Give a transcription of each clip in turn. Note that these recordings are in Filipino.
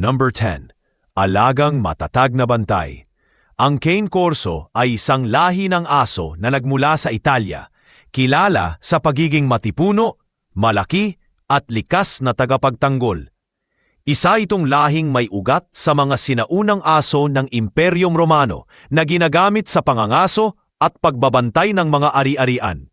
Number 10. Alagang matatag na bantay. Ang Cane Corso ay isang lahi ng aso na nagmula sa Italia, kilala sa pagiging matipuno, malaki, at likas na tagapagtanggol. Isa itong lahing may ugat sa mga sinaunang aso ng Imperyong Romano na ginagamit sa pangangaso at pagbabantay ng mga ari-arian.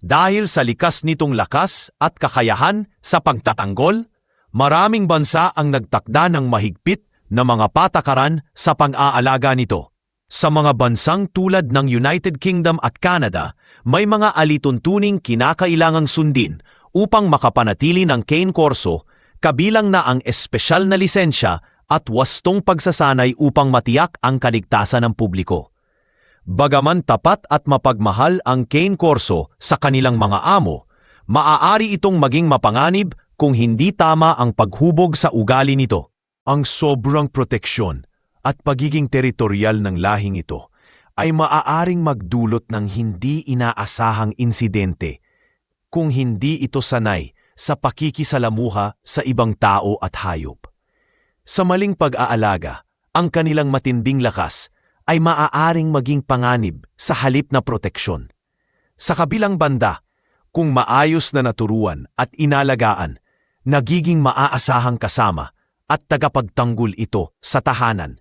Dahil sa likas nitong lakas at kakayahan sa pagtatanggol, maraming bansa ang nagtakda ng mahigpit na mga patakaran sa pang-aalaga nito. Sa mga bansang tulad ng United Kingdom at Canada, may mga alituntuning kinakailangang sundin upang makapanatili ng cane corso, kabilang na ang espesyal na lisensya at wastong pagsasanay upang matiyak ang kaligtasan ng publiko. Bagaman tapat at mapagmahal ang cane corso sa kanilang mga amo, maaari itong maging mapanganib kung hindi tama ang paghubog sa ugali nito. Ang sobrang proteksyon at pagiging teritorial ng lahing ito ay maaaring magdulot ng hindi inaasahang insidente kung hindi ito sanay sa pakikisalamuha sa ibang tao at hayop. Sa maling pag-aalaga, ang kanilang matinding lakas ay maaaring maging panganib sa halip na proteksyon. Sa kabilang banda, kung maayos na naturuan at inalagaan, nagiging maaasahang kasama at tagapagtanggol ito sa tahanan.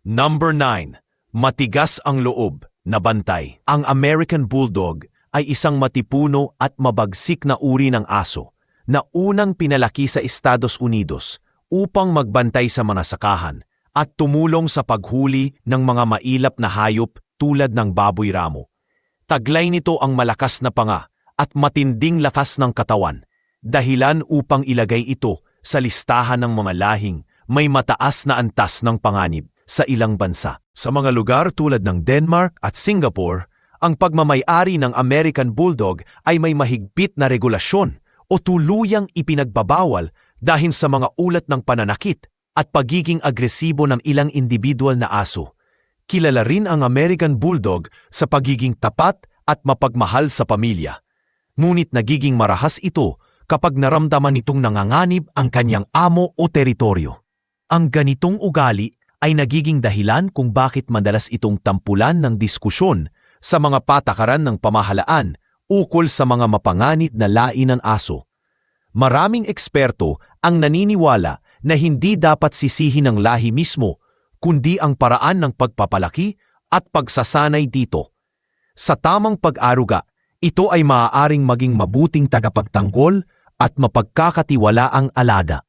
Number 9. Matigas ang loob na bantay. Ang American Bulldog ay isang matipuno at mabagsik na uri ng aso na unang pinalaki sa Estados Unidos upang magbantay sa mga sakahan at tumulong sa paghuli ng mga mailap na hayop tulad ng baboy ramo. Taglay nito ang malakas na panga at matinding lakas ng katawan, dahilan upang ilagay ito sa listahan ng mga lahing may mataas na antas ng panganib sa ilang bansa. Sa mga lugar tulad ng Denmark at Singapore, ang pagmamayari ng American Bulldog ay may mahigpit na regulasyon o tuluyang ipinagbabawal dahil sa mga ulat ng pananakit at pagiging agresibo ng ilang individual na aso. Kilala rin ang American Bulldog sa pagiging tapat at mapagmahal sa pamilya. Ngunit nagiging marahas ito kapag naramdaman nitong nanganganib ang kanyang amo o teritoryo. Ang ganitong ugali ay nagiging dahilan kung bakit madalas itong tampulan ng diskusyon sa mga patakaran ng pamahalaan ukol sa mga mapanganit na lain ng aso. Maraming eksperto ang naniniwala na hindi dapat sisihin ng lahi mismo, kundi ang paraan ng pagpapalaki at pagsasanay dito. Sa tamang pag-aruga, ito ay maaaring maging mabuting tagapagtanggol at mapagkakatiwalaang alada.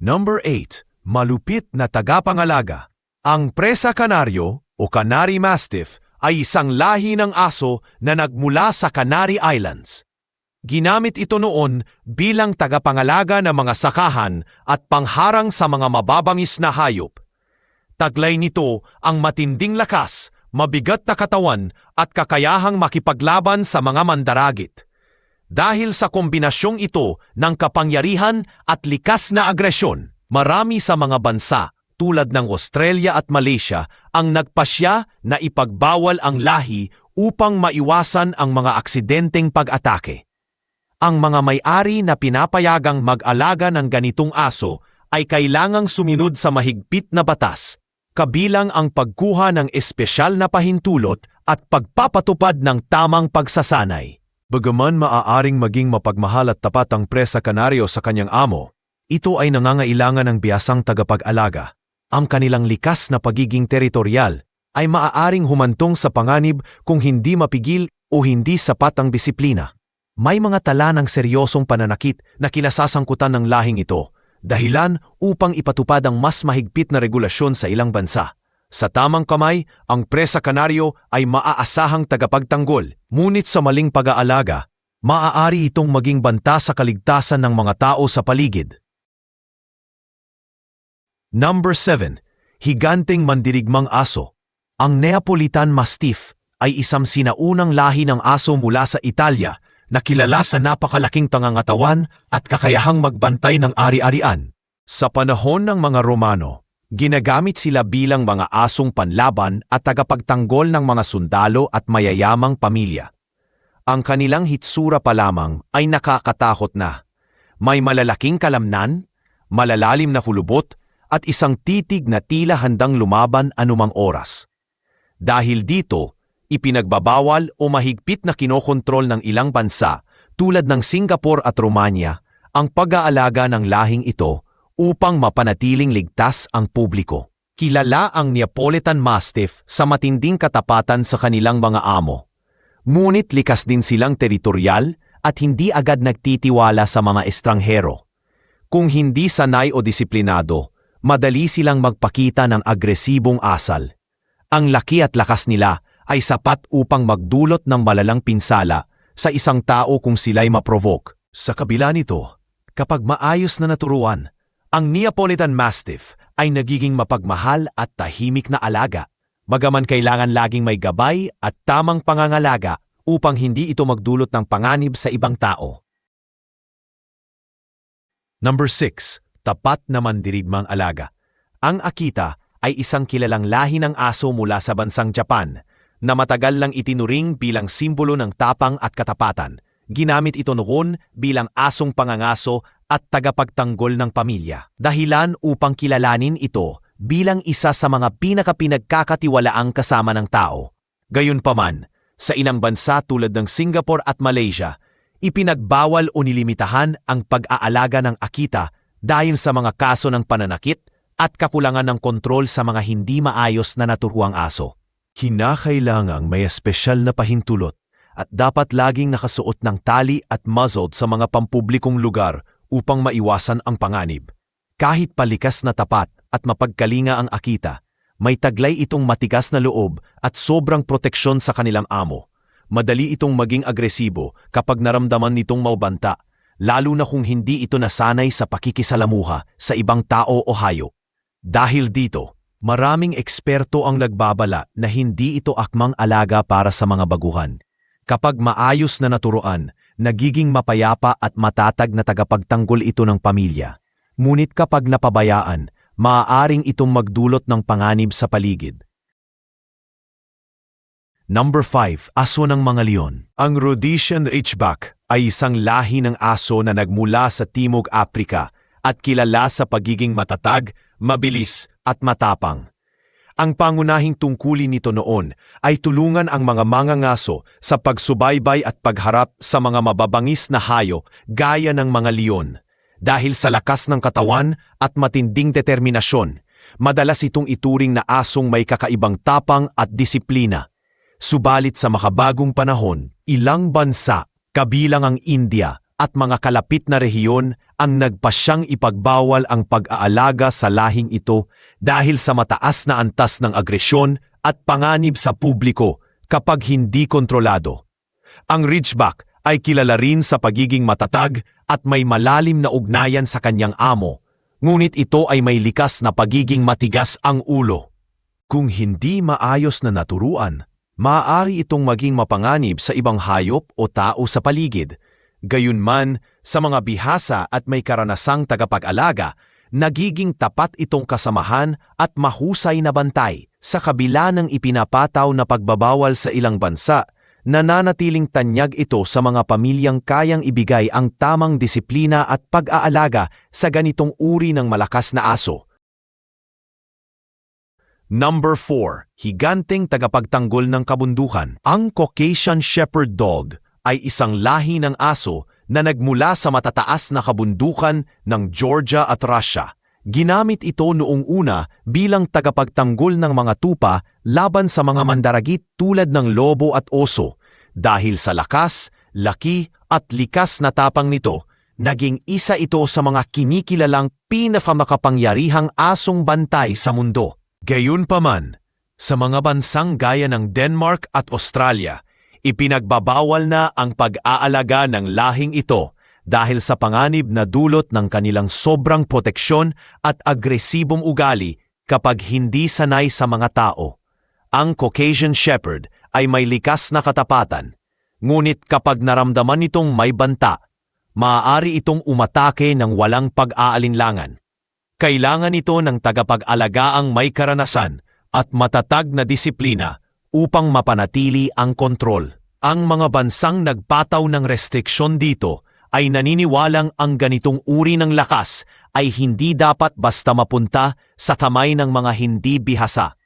Number 8. Malupit na tagapangalaga. Ang Presa Canario o Canary Mastiff ay isang lahi ng aso na nagmula sa Canary Islands. Ginamit ito noon bilang tagapangalaga ng mga sakahan at pangharang sa mga mababangis na hayop. Taglay nito ang matinding lakas, mabigat na katawan at kakayahang makipaglaban sa mga mandaragit. Dahil sa kombinasyong ito ng kapangyarihan at likas na agresyon, marami sa mga bansa tulad ng Australia at Malaysia ang nagpasya na ipagbawal ang lahi upang maiwasan ang mga aksidenteng pag-atake. Ang mga may-ari na pinapayagang mag-alaga ng ganitong aso ay kailangang sumunod sa mahigpit na batas, kabilang ang pagkuha ng espesyal na pahintulot at pagpapatupad ng tamang pagsasanay. Bagaman maaaring maging mapagmahal at tapat ang presa kanaryo sa kanyang amo, ito ay nangangailangan ng biyasang tagapag-alaga. Ang kanilang likas na pagiging teritorial ay maaaring humantong sa panganib kung hindi mapigil o hindi sapat ang disiplina. May mga tala ng seryosong pananakit na kinasasangkutan ng lahing ito, dahilan upang ipatupad ang mas mahigpit na regulasyon sa ilang bansa. Sa tamang kamay, ang presa kanaryo ay maaasahang tagapagtanggol, ngunit sa maling pag-aalaga, maaari itong maging banta sa kaligtasan ng mga tao sa paligid. Number 7. Higanting mandirigmang aso. Ang Neapolitan Mastiff ay isang sinaunang lahi ng aso mula sa Italia na kilala sa napakalaking tangangatawan at kakayahang magbantay ng ari-arian. Sa panahon ng mga Romano, ginagamit sila bilang mga asong panlaban at tagapagtanggol ng mga sundalo at mayayamang pamilya. Ang kanilang hitsura pa lamang ay nakakatakot na. May malalaking kalamnan, malalalim na kulubot, at isang titig na tila handang lumaban anumang oras. Dahil dito, ipinagbabawal o mahigpit na kinokontrol ng ilang bansa tulad ng Singapore at Romania ang pag-aalaga ng lahing ito upang mapanatiling ligtas ang publiko. Kilala ang Neapolitan Mastiff sa matinding katapatan sa kanilang mga amo. Ngunit likas din silang teritorial at hindi agad nagtitiwala sa mga estranghero. Kung hindi sanay o disiplinado, madali silang magpakita ng agresibong asal. Ang laki at lakas nila ay sapat upang magdulot ng malalang pinsala sa isang tao kung sila'y maprovoke. Sa kabila nito, kapag maayos na naturuan, ang Neapolitan Mastiff ay nagiging mapagmahal at tahimik na alaga. Magaman kailangan laging may gabay at tamang pangangalaga upang hindi ito magdulot ng panganib sa ibang tao. Number 6. Tapat na mandirigmang alaga. Ang Akita ay isang kilalang lahi ng aso mula sa bansang Japan na matagal lang itinuring bilang simbolo ng tapang at katapatan. Ginamit ito noon bilang asong pangangaso at tagapagtanggol ng pamilya. Dahilan upang kilalanin ito bilang isa sa mga pinakapinagkakatiwalaang kasama ng tao. Gayunpaman, sa inang bansa tulad ng Singapore at Malaysia, ipinagbawal o nilimitahan ang pag-aalaga ng akita dahil sa mga kaso ng pananakit at kakulangan ng kontrol sa mga hindi maayos na naturuang aso. Kinakailangang may espesyal na pahintulot at dapat laging nakasuot ng tali at muzzled sa mga pampublikong lugar upang maiwasan ang panganib. Kahit palikas na tapat at mapagkalinga ang akita, may taglay itong matigas na loob at sobrang proteksyon sa kanilang amo. Madali itong maging agresibo kapag naramdaman nitong maubanta, lalo na kung hindi ito nasanay sa pakikisalamuha sa ibang tao o hayop. Dahil dito, maraming eksperto ang nagbabala na hindi ito akmang alaga para sa mga baguhan. Kapag maayos na naturoan, nagiging mapayapa at matatag na tagapagtanggol ito ng pamilya. Ngunit kapag napabayaan, maaaring itong magdulot ng panganib sa paligid. Number 5. Aso ng mga leon. Ang Rhodesian Ridgeback ay isang lahi ng aso na nagmula sa Timog Aprika at kilala sa pagiging matatag, mabilis at matapang. Ang pangunahing tungkulin nito noon ay tulungan ang mga mangangaso sa pagsubaybay at pagharap sa mga mababangis na hayo gaya ng mga leon. Dahil sa lakas ng katawan at matinding determinasyon, madalas itong ituring na asong may kakaibang tapang at disiplina. Subalit sa makabagong panahon, ilang bansa, kabilang ang India at mga kalapit na rehiyon ang nagpasyang ipagbawal ang pag-aalaga sa lahing ito dahil sa mataas na antas ng agresyon at panganib sa publiko kapag hindi kontrolado. Ang Ridgeback ay kilala rin sa pagiging matatag at may malalim na ugnayan sa kanyang amo, ngunit ito ay may likas na pagiging matigas ang ulo. Kung hindi maayos na naturuan, maaari itong maging mapanganib sa ibang hayop o tao sa paligid. Gayunman, sa mga bihasa at may karanasang tagapag-alaga, nagiging tapat itong kasamahan at mahusay na bantay sa kabila ng ipinapataw na pagbabawal sa ilang bansa, nananatiling tanyag ito sa mga pamilyang kayang ibigay ang tamang disiplina at pag-aalaga sa ganitong uri ng malakas na aso. Number 4. Higanteng tagapagtanggol ng kabundukan. Ang Caucasian Shepherd Dog ay isang lahi ng aso na nagmula sa matataas na kabundukan ng Georgia at Russia. Ginamit ito noong una bilang tagapagtanggol ng mga tupa laban sa mga mandaragit tulad ng lobo at oso. Dahil sa lakas, laki at likas na tapang nito, naging isa ito sa mga kinikilalang pinakamakapangyarihang asong bantay sa mundo. Gayunpaman, sa mga bansang gaya ng Denmark at Australia, ipinagbabawal na ang pag-aalaga ng lahing ito dahil sa panganib na dulot ng kanilang sobrang proteksyon at agresibong ugali kapag hindi sanay sa mga tao. Ang Caucasian Shepherd ay may likas na katapatan, ngunit kapag naramdaman nitong may banta, maaari itong umatake ng walang pag-aalinlangan. Kailangan ito ng tagapag-alagaang may karanasan at matatag na disiplina upang mapanatili ang kontrol. Ang mga bansang nagpataw ng restriksyon dito ay naniniwalang ang ganitong uri ng lakas ay hindi dapat basta mapunta sa tamay ng mga hindi bihasa.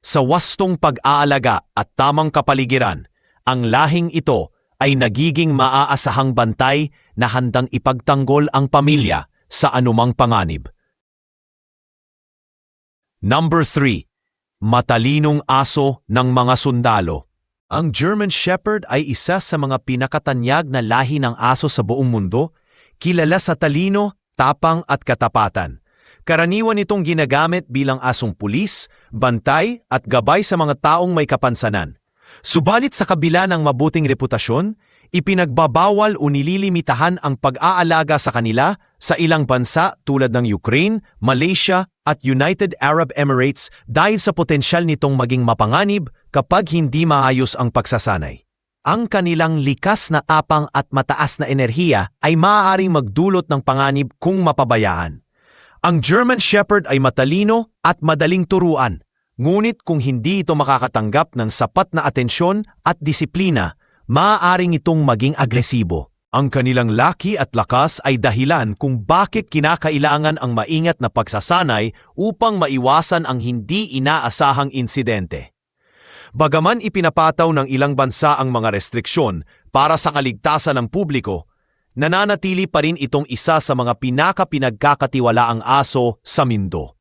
Sa wastong pag-aalaga at tamang kapaligiran, ang lahing ito ay nagiging maaasahang bantay na handang ipagtanggol ang pamilya sa anumang panganib. Number 3. Matalinong aso ng mga sundalo. Ang German Shepherd ay isa sa mga pinakatanyag na lahi ng aso sa buong mundo, kilala sa talino, tapang at katapatan. Karaniwan itong ginagamit bilang asong pulis, bantay at gabay sa mga taong may kapansanan. Subalit sa kabila ng mabuting reputasyon, ipinagbabawal o nililimitahan ang pag-aalaga sa kanila sa ilang bansa tulad ng Ukraine, Malaysia at United Arab Emirates dahil sa potensyal nitong maging mapanganib kapag hindi maayos ang pagsasanay. Ang kanilang likas na tapang at mataas na enerhiya ay maaaring magdulot ng panganib kung mapabayaan. Ang German Shepherd ay matalino at madaling turuan, ngunit kung hindi ito makakatanggap ng sapat na atensyon at disiplina, maaaring itong maging agresibo. Ang kanilang laki at lakas ay dahilan kung bakit kinakailangan ang maingat na pagsasanay upang maiwasan ang hindi inaasahang insidente. Bagaman ipinapataw ng ilang bansa ang mga restriksyon para sa kaligtasan ng publiko, nananatili pa rin itong isa sa mga pinaka-pinagkakatiwalaang aso sa mundo.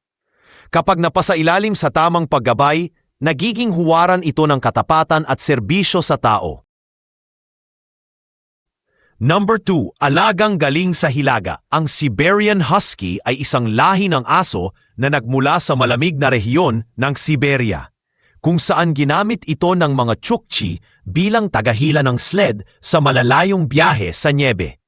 Kapag napasailalim sa tamang paggabay, nagiging huwaran ito ng katapatan at serbisyo sa tao. Number 2, alagang galing sa hilaga. Ang Siberian Husky ay isang lahi ng aso na nagmula sa malamig na rehiyon ng Siberia, kung saan ginamit ito ng mga Chukchi bilang tagahila ng sled sa malalayong biyahe sa niebe.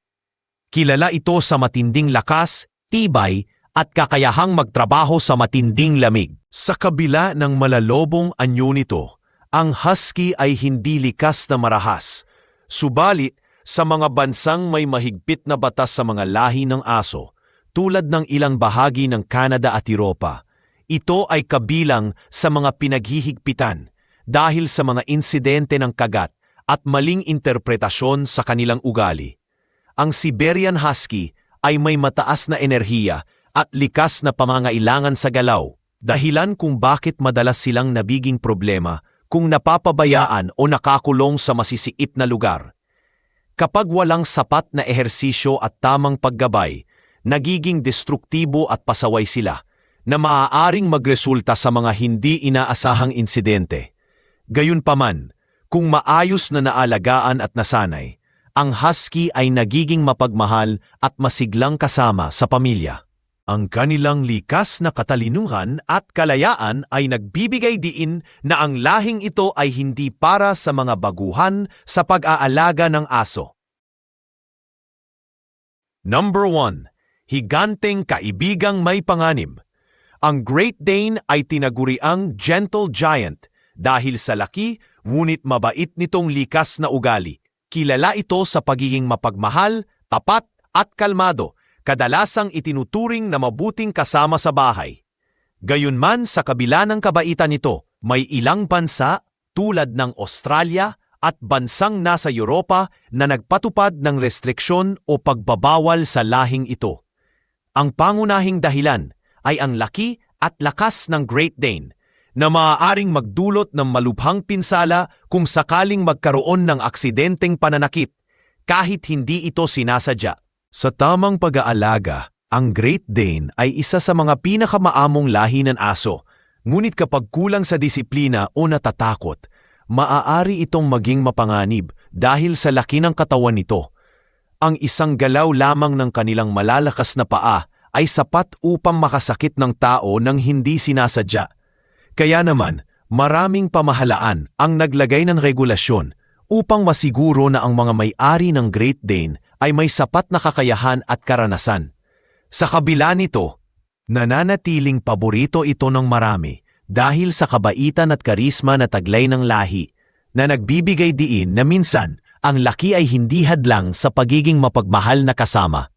Kilala ito sa matinding lakas, tibay at kakayahang magtrabaho sa matinding lamig. Sa kabila ng malalobong anyo nito, ang husky ay hindi likas na marahas. Subalit, sa mga bansang may mahigpit na batas sa mga lahi ng aso, tulad ng ilang bahagi ng Canada at Europa, ito ay kabilang sa mga pinaghihigpitan dahil sa mga insidente ng kagat at maling interpretasyon sa kanilang ugali. Ang Siberian Husky ay may mataas na enerhiya at likas na pamangailangan sa galaw, dahilan kung bakit madalas silang nabiging problema kung napapabayaan o nakakulong sa masisiip na lugar. Kapag walang sapat na ehersisyo at tamang paggabay, nagiging destruktibo at pasaway sila na maaaring magresulta sa mga hindi inaasahang insidente. Gayunpaman, kung maayos na naalagaan at nasanay, ang husky ay nagiging mapagmahal at masiglang kasama sa pamilya. Ang kanilang likas na katalinuhan at kalayaan ay nagbibigay diin na ang lahing ito ay hindi para sa mga baguhan sa pag-aalaga ng aso. Number 1. Higanteng kaibigang may panganib. Ang Great Dane ay tinaguriang gentle giant dahil sa laki ngunit mabait nitong likas na ugali. Kilala ito sa pagiging mapagmahal, tapat at kalmado, kadalasang itinuturing na mabuting kasama sa bahay. Gayunman sa kabila ng kabaitan nito, may ilang bansa tulad ng Australia at bansang nasa Europa na nagpatupad ng restriksyon o pagbabawal sa lahing ito. Ang pangunahing dahilan ay ang laki at lakas ng Great Dane na maaaring magdulot ng malubhang pinsala kung sakaling magkaroon ng aksidenteng pananakit kahit hindi ito sinasadya. Sa tamang pag-aalaga, ang Great Dane ay isa sa mga pinakamaamong lahi ng aso, ngunit kapag kulang sa disiplina o natatakot, maaari itong maging mapanganib dahil sa laki ng katawan nito. Ang isang galaw lamang ng kanilang malalakas na paa ay sapat upang makasakit ng tao nang hindi sinasadya. Kaya naman, maraming pamahalaan ang naglagay ng regulasyon upang masiguro na ang mga may-ari ng Great Dane ay may sapat na kakayahan at karanasan. Sa kabila nito, nananatiling paborito ito ng marami dahil sa kabaitan at karisma na taglay ng lahi na nagbibigay diin na minsan ang laki ay hindi hadlang sa pagiging mapagmahal na kasama.